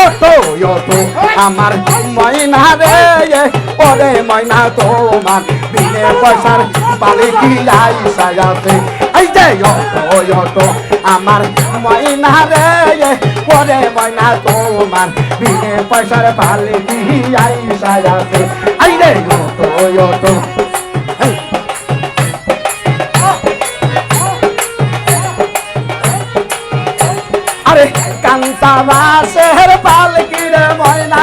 ওটো ওটো আমার ময়না রে ওরে ময়না তোমার বিনে পয়সার পালে কি যাই সাজাতে। এই যে ওটো ওটো আমার ময়না রে ওরে ময়না তোমার বিনে পয়সার পালে কি যাই সাজাতে। এই রে ওটো ওটো কান্তা বাসের পালকির ময়না।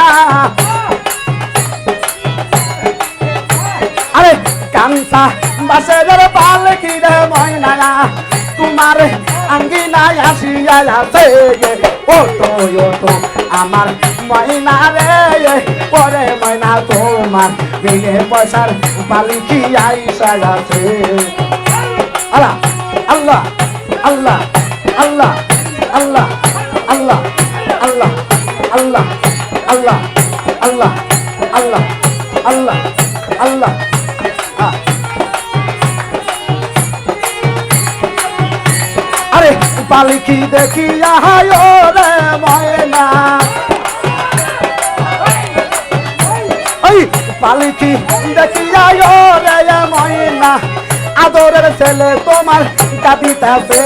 আরে কান্তা বাসের পালকির ময়না। তোমার আঙ্গিনায় আসিয়া আছে ও তো ও তো আমার ময়না রে। পরে ময়না তোমার বিয়ে পয়সার পালকি আইসা আছে আল্লাহ আল্লাহ আল্লাহ আল্লাহ আল্লাহ। আল্লাহ আল্লাহ আল্লাহ আল্লাহ আল্লাহ আল্লাহ। আরে পালকি দেখিয়া রে ময়না। ওই পালকি দেখিয়া রে ময়না। আদরের ছেলে তোমার কাঁদিতেছে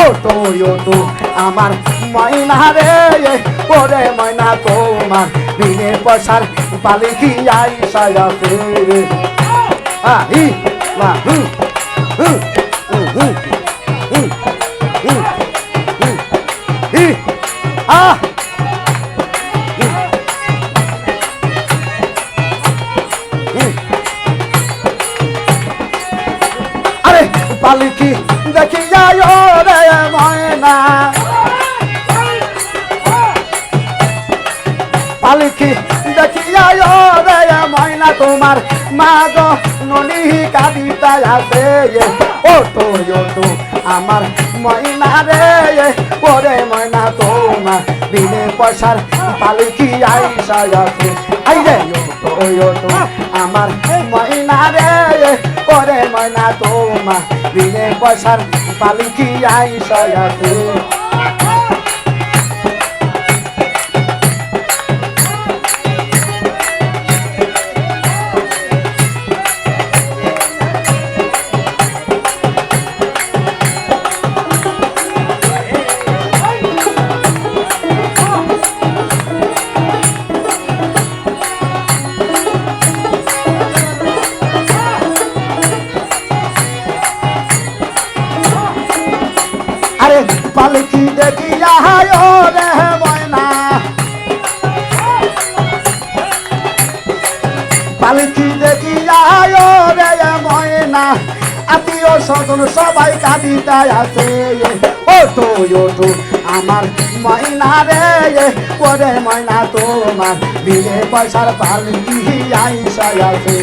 ও তো আমার ময়না রে। পরে ময়না তোমার দিনে পয়সার পালে কি আই সাজা ফেরে আহি মা, হু হু হু Ah! আরে পালকি দেখিয়া রে ময়না পালকি দেখি যায় রে ময়না তোমার। মা গো, ননি কাঁদিতা আছে ও তো তো, আমার ময়না রে ওরে ময়না তোমার, বিনে পয়সার পালকি আইসা আছে। আই রে ও তো, আমার ময়না রে ওরে ময়না তোমার, বিনে পয়সার পালকি আইসা আছে। পালকি দেখিয়া রে ময়না আত্মীয় স্বজন সবাই কাঁদিতে আছে। ও তো ও তো, আমার ময়না রে, ওরে ময়না তোমার বিলে পয়সার পালকি আইসা আছে।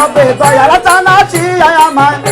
কবে দয়াল জানাছি আমায়।